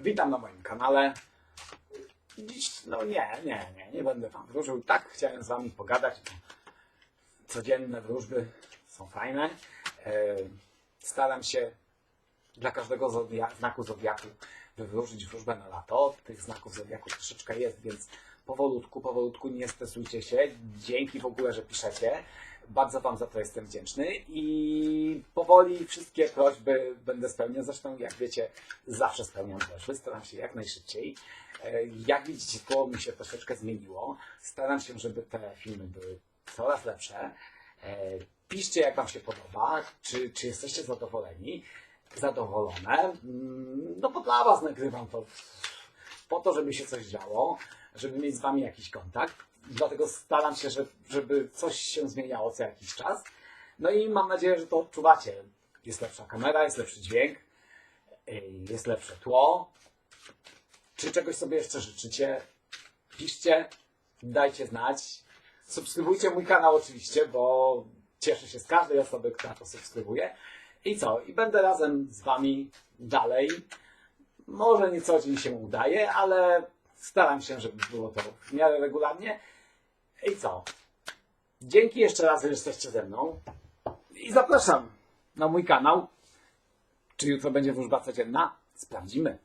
Witam na moim kanale. Dziś, no nie, nie, nie, nie będę wam wróżył. Tak chciałem z wami pogadać. Codzienne wróżby są fajne. E, Staram się dla każdego zodia- znaku zodiaku wywróżyć wróżbę na lato. Tych znaków zodiaku troszeczkę jest, więc powolutku, powolutku nie stresujcie się. Dzięki w ogóle, że piszecie. Bardzo Wam za to jestem wdzięczny i powoli wszystkie prośby będę spełniał. Zresztą, jak wiecie, zawsze spełniam prośby, staram się jak najszybciej. E, Jak widzicie, to mi się troszeczkę zmieniło. Staram się, żeby te filmy były coraz lepsze. E, Piszcie, jak Wam się podoba, czy, czy jesteście zadowoleni, zadowolone. Mm, No bo dla Was nagrywam to po to, żeby się coś działo, żeby mieć z Wami jakiś kontakt. Dlatego staram się, że- żeby coś się zmieniało co jakiś czas. No i mam nadzieję, że to odczuwacie. Jest lepsza kamera, jest lepszy dźwięk, yy, jest lepsze tło. Czy czegoś sobie jeszcze życzycie? Piszcie, dajcie znać. Subskrybujcie mój kanał oczywiście, bo cieszę się z każdej osoby, która to subskrybuje. I co? I będę razem z Wami dalej. Może nie co dzień się udaje, ale staram się, żeby było to w miarę regularnie. I co? Dzięki jeszcze raz, że jesteście ze mną. I zapraszam na mój kanał. Czy jutro będzie wróżba codzienna? Sprawdzimy.